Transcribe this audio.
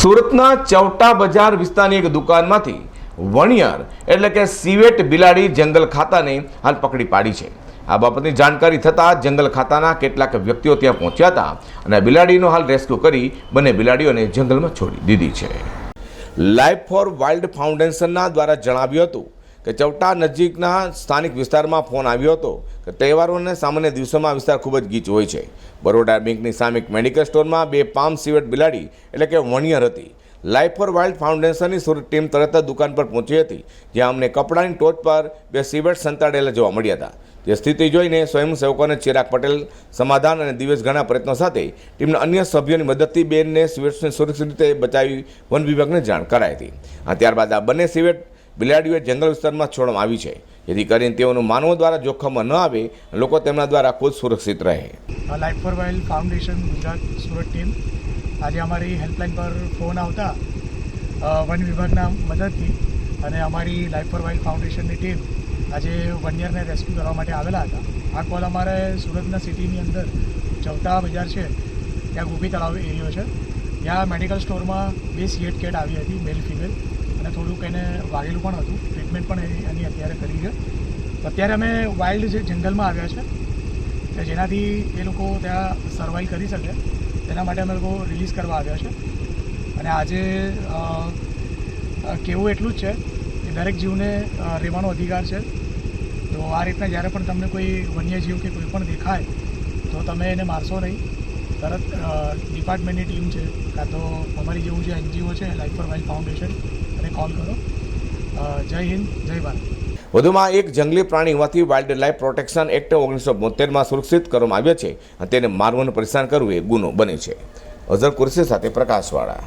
સુરતના ચૌટા બજાર વિસ્તારની એક દુકાનમાંથી વણિયાર એટલે કે સિવેટ બિલાડી જંગલ ખાતાને હાલ પકડી પાડી છે. આ બાબતની જાણકારી થતાં જંગલ ખાતાના કેટલાક વ્યક્તિઓ ત્યાં પહોંચ્યા હતા અને બિલાડીનો હાલ રેસ્ક્યુ કરી બંને બિલાડીઓને જંગલમાં છોડી દીધી છે. લાઈફ ફોર વાઇલ્ડ ફાઉન્ડેશનના દ્વારા જણાવ્યું હતું કે ચૌટા નજીકના સ્થાનિક વિસ્તારમાં ફોન આવ્યો હતો કે તહેવારોને સામાન્ય દિવસોમાં વિસ્તાર ખૂબ જ ગીચ હોય છે. બરોડા બેંકની સામે મેડિકલ સ્ટોરમાં બે પામ સિવેટ બિલાડી, એટલે કે વણિયર હતી. લાઈફ ફોર વાઇલ્ડ ફાઉન્ડેશનની સુરત ટીમ તરત જ દુકાન પર પહોંચી હતી, જ્યાં અમને કપડાની ટોચ પર બે સિવેટ સંતાડેલા જોવા મળ્યા હતા. જે સ્થિતિ જોઈને સ્વયંસેવકોને ચિરાગ પટેલ, સમાધાન અને દિવસ ઘણા પ્રયત્નો સાથે ટીમના અન્ય સભ્યોની મદદથી બેનને સિવેટ્સને સુરક્ષિત રીતે બચાવી વન વિભાગને જાણ કરાઈ હતી. અને ત્યારબાદ આ બંને સિવેટ બિલાડીઓ જંગલ વિસ્તારમાં છોડવામાં આવી છે. જેથી કરીને તેઓનું માનવો દ્વારા જોખમમાં ન આવે, લોકો તેમના દ્વારા ખુદ સુરક્ષિત રહે. Life for wild foundation Gujarat Surat team આજે અમારી હેલ્પલાઇન પર ફોન આવતા વન વિભાગના મદદથી અને અમારી લાઈફ ફોર વાઇલ્ડ ફાઉન્ડેશનની ટીમ આજે વન્યરને રેસ્ક્યુ કરવા માટે આવેલા હતા. આ કોલ અમારે સુરતના સિટીની અંદર ચૌટા બજાર છે. ત્યાં ગોપી તળાવ એરિયો છે. ત્યાં મેડિકલ સ્ટોરમાં બે સીએટ કેટ આવી હતી, મેલ ફિમેલ. અને થોડુંક એને વાગેલું પણ હતું. ટ્રીટમેન્ટ પણ એની- અત્યારે કરી છે. અત્યારે અમે વાઇલ્ડ જે જંગલમાં આવ્યા છે, કે જેનાથી એ લોકો ત્યાં સર્વાઈવ કરી શકે. તેના માટે અમે લોકો રિલીઝ કરવા આવ્યા છે. અને આજે કહેવું એટલું જ છે કે દરેક જીવને રહેવાનો અધિકાર છે. તો આ રીતના જ્યારે પણ તમને કોઈ વન્યજીવ કે કોઈ પણ દેખાય, તો તમે એને મારશો નહીં. તરત ડિપાર્ટમેન્ટની ટીમ છે. કાં તો અમારી જેવું જે એનજીઓ છે લાઈફ ફોર વાઇલ્ડ ફાઉન્ડેશન અને કોલ કરો. જય હિન્દ, જય ભારત. વધુમાં એક જંગલી પ્રાણી હોવાથી વાઇલ્ડ લાઇફ પ્રોટેક્શન એક્ટ ઓગણીસો બોતેરમાં સુરક્ષિત કરવામાં આવ્યો છે. અને તેને મારવાનું પરેશાન કરવું એ ગુનો બને છે. અઝર કુરશી સાથે પ્રકાશવાળા.